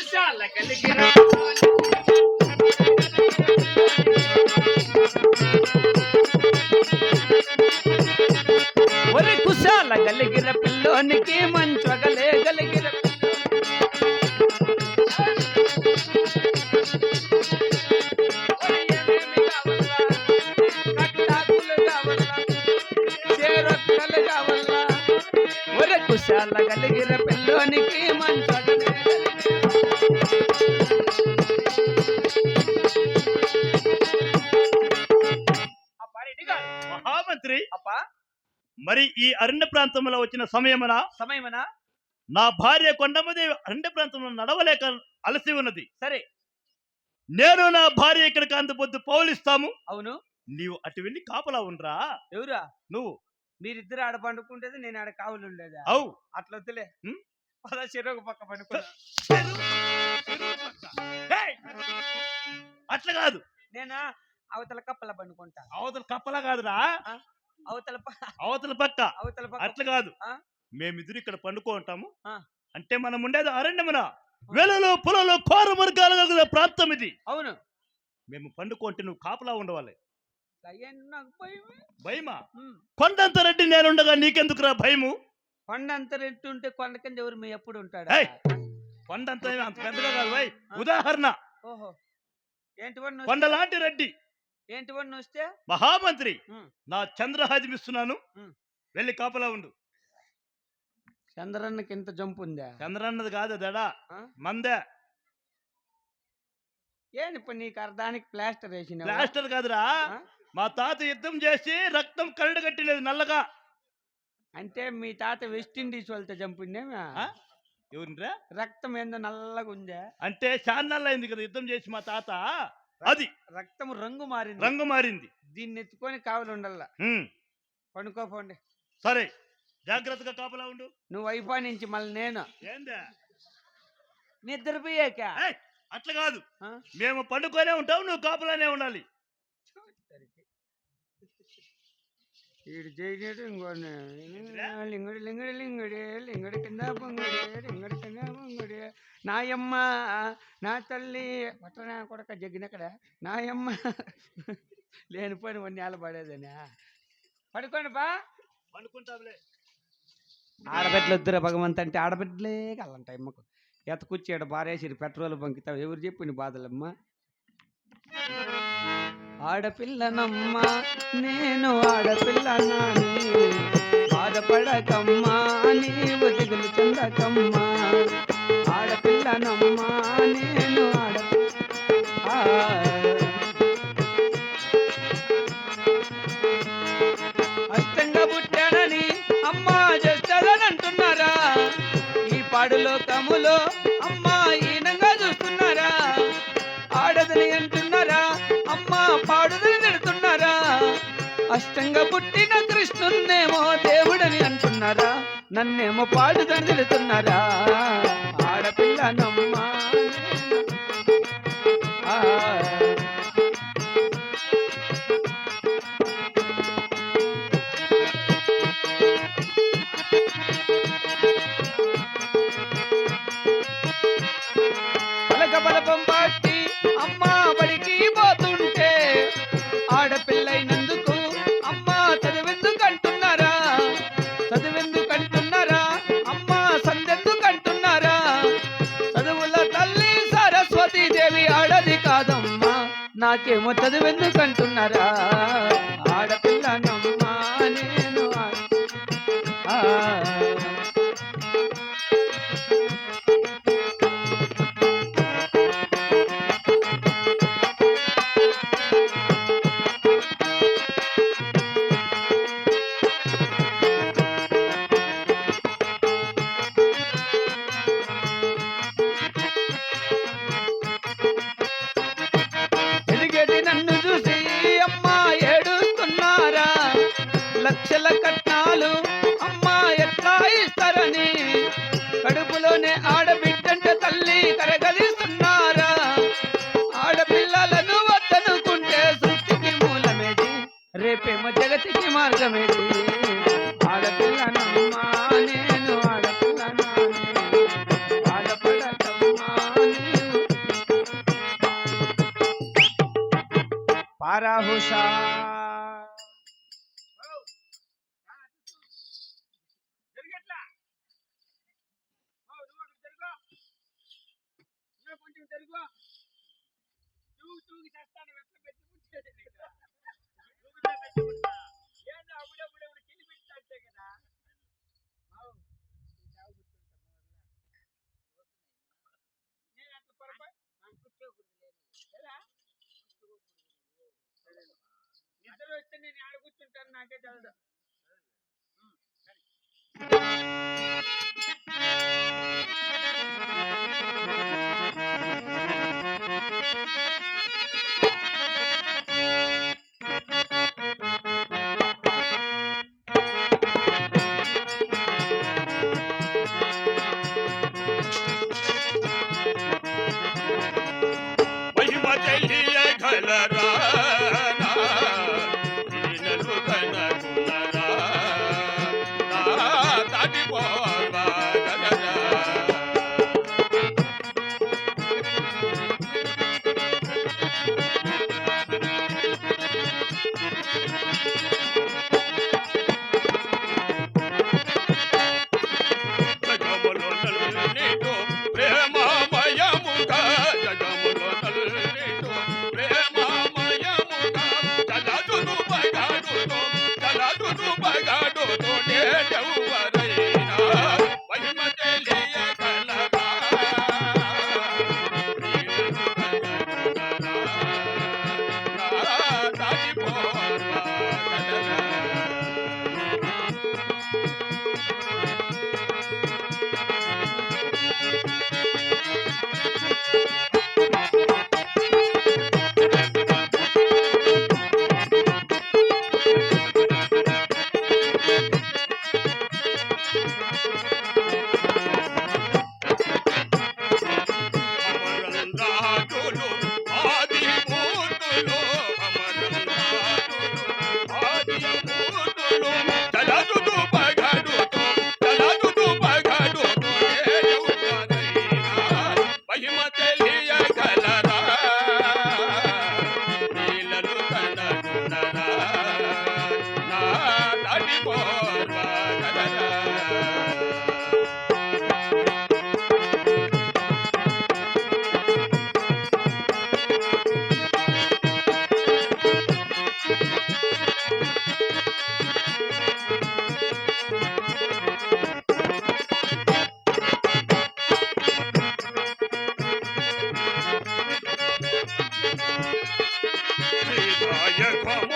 కుశాల కలిగిన ఒరి కుశాల కలిగిన పిల్లోనికి మంచగలే ఒరే కుశాల కలిగిన పిల్లోనికి మంచగలే మరి ఈ అరణ్య ప్రాంతంలో వచ్చిన సమయమున సమయమనా నా భార్య కొండమదేవి అరణ్య ప్రాంతంలో నడవలేక అలసి ఉన్నది. సరే. నేను నా భార్య ఇక్కడికి అందుపొద్దు పౌలిస్తాము. అవును. నీవు అటు వెళ్ళి కాపలా ఉండరా? ఎవరా? నువ్వు. మీరిద్దరు ఆడ పండుకుంటేది నేను ఆడ కావులు ఉండేదా? అవు. అట్లా వద్దులే? పద చెరువు పక్క ఏయ్! అట్లా కాదు. నేను? అవతల కప్పల పండుకుంటా. అవతల కప్పలా కాదురా. అవతల అవతల పక్క. అవతల పక్క. అట్లా కాదు? మేమిద్దరు ఇక్కడ పండుకో ఉంటాము. ఆ. అంటే మనం ఉండేది అరణ్యమున. వెలలో పొలంలో కోర వర్గాల ప్రాంతం ఇది. అవును. మేము పండుకుంటే నువ్వు కాపలా ఉండవాలి. భయమే. కొండంత రెడ్డి నేనుండగా నీకెందుకురా భయము? కొండ అంత రెట్టు ఉంటే కొండ కింద ఎవరు మీ ఎప్పుడు ఉంటాడా! కొండంత అంత పెద్దగా కాదు. భయ్ ఉదాహరణ. ఓహో. ఏంటి కొండలాంటి రెడ్డి. ఏంటి వన్ వస్తే? మహామంత్రి. నా చంద్రహాజం ఇస్తున్నాను ఉం. వెళ్ళి కాపలా ఉండు. చంద్రన్నకి ఇంత జంపు ఉందా? చంద్రన్నది కాదు దడా? మందే. ఏంటి ఇప్పుడు నీకు అర్ధానికి ప్లాస్టర్ వేసిన ప్లాస్టర్ కాదురా. మా తాత యుద్ధం చేసి రక్తం కరడు కట్టినది నల్లగా. అంటే మీ తాత వెస్ట్ ఇండీస్ వాళ్ళతో చంపిండేమా? ఆ? ఎవరిరా రక్తం ఏందో నల్లగా ఉందా? అంటే చాన్నాళ్ళు అయింది కదా యుద్ధం చేసి మా తాత. అది. రక్తం రంగు మారింది. రంగు మారింది. దీన్ని ఎత్తుకొని కావలి ఉండాల. పండుకోపోండి. సరే. జాగ్రత్తగా కాపలా ఉండు. నువ్వు అయిపోయి నుంచి మళ్ళీ నేను. ఏందా? నిద్రపోయాక. అట్లా కాదు? మేము పండుకొనే ఉంటాం నువ్వు కాపలానే ఉండాలి. ఈడు చేయడు ఇంకోటి లింగుడి లింగుడి లింగుడి లింగుడి కింద పొంగుడి లింగుడి కింద పొంగుడి. నాయమ్మ నా తల్లి పట్టణ కొడక జగ్గినక్కడ నాయమ్మ లేనిపోయిన వన్ని ఆల పడేదనా. పడుకోండి బా. పండుకుంటాంలే ఆడబిడ్డలు వద్దురా భగవంత్ అంటే ఆడబిడ్డలే కలంట అమ్మకు. ఎతకొచ్చి ఆడ బారేసిరి పెట్రోల్ బంకితావు ఎవరు చెప్పి నీ బాధలమ్మ? ఆడపిల్లనమ్మ నేను ఆడపిల్లనాని బాధపడకమ్మా నీవు దిగులు చెందకమ్మా. అష్టంగా పుట్టిన కృష్ణున్నేమో దేవుడని అంటున్నారా నన్నేమో పాడుదని తెలుతున్నారా ఆడపిల్లనమ్మా నేను. నాకేమో చదివెందుకు అంటున్నారా అరహుషా తెలుగు తూగి చేస్తాను వెట్ల పెట్టి మధ్యలో వస్తే నేను ఆడ కూర్చుంటాను నాకే తెలదు. Kaya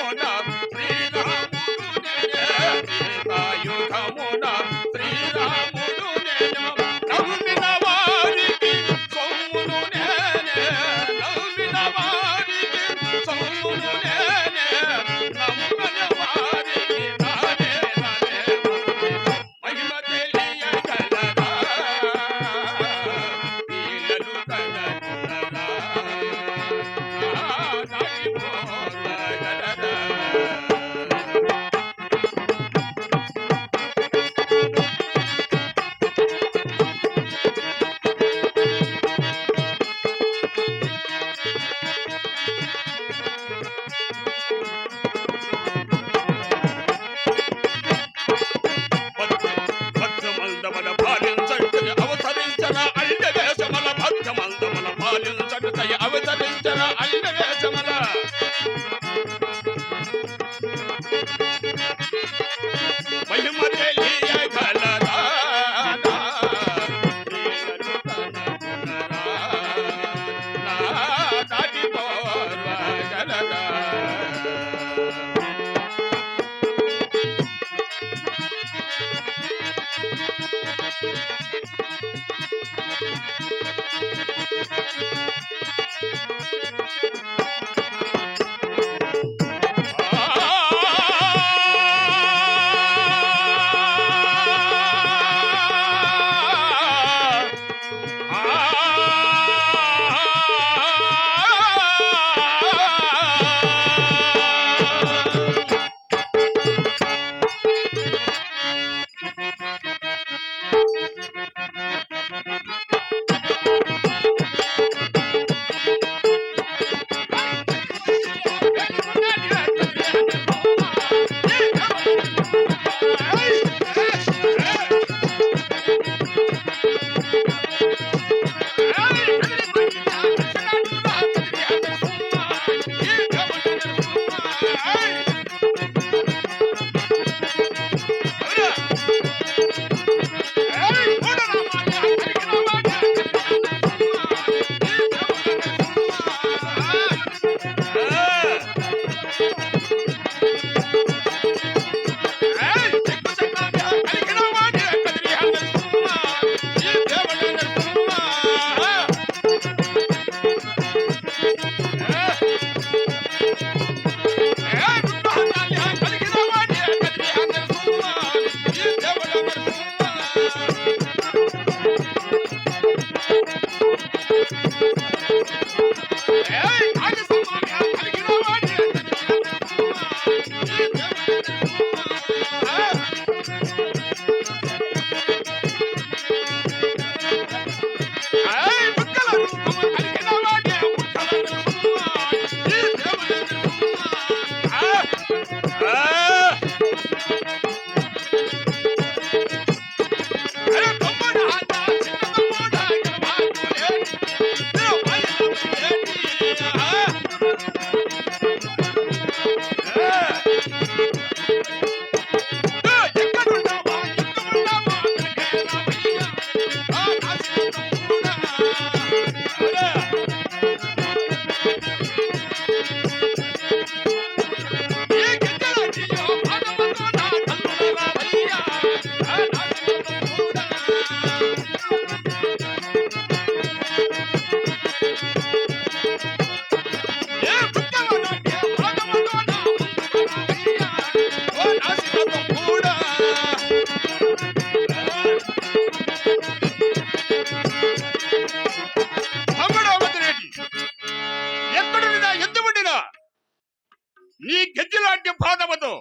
ಗಲ್ಲಗಡ್ಡೆ ಬಾಧವದು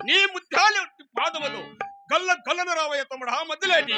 ನೀ ಮುದ್ದಾಲಿ ಬಾಧವದು ಗಲ್ಲ ಗಲ್ಲನ ರಾವಯ್ಯ ತಮ್ಮಡ ಆ ನೀ